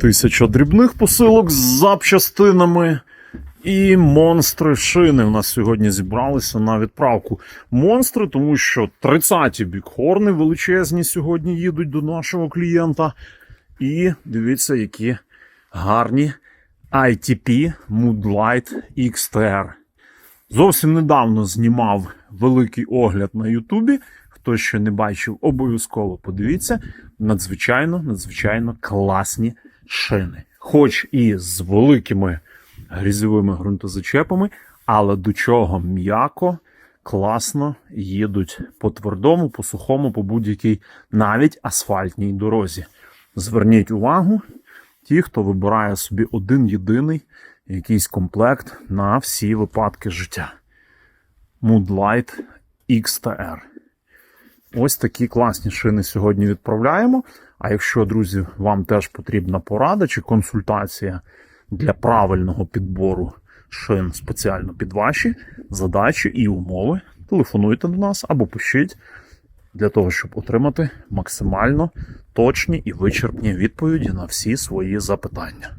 Тисяча дрібних посилок з запчастинами. І монстри шини в нас сьогодні зібралися на відправку. Монстри, тому що 30-ті бікхорни величезні сьогодні їдуть до нашого клієнта. І дивіться, які гарні ITP Moodlight XTR. Зовсім недавно знімав великий огляд на Ютубі. Хто ще не бачив, обов'язково подивіться. Надзвичайно, надзвичайно класні шини. Хоч і з великими грізьовими ґрунтозачепами, але до чого м'яко, класно їдуть по твердому, по сухому, по будь-якій навіть асфальтній дорозі. Зверніть увагу, ті, хто вибирає собі один єдиний якийсь комплект на всі випадки життя. Moodlight XTR. Ось такі класні шини сьогодні відправляємо. А якщо, друзі, вам теж потрібна порада чи консультація для правильного підбору шин спеціально під ваші задачі і умови, телефонуйте до нас або пишіть для того, щоб отримати максимально точні і вичерпні відповіді на всі свої запитання.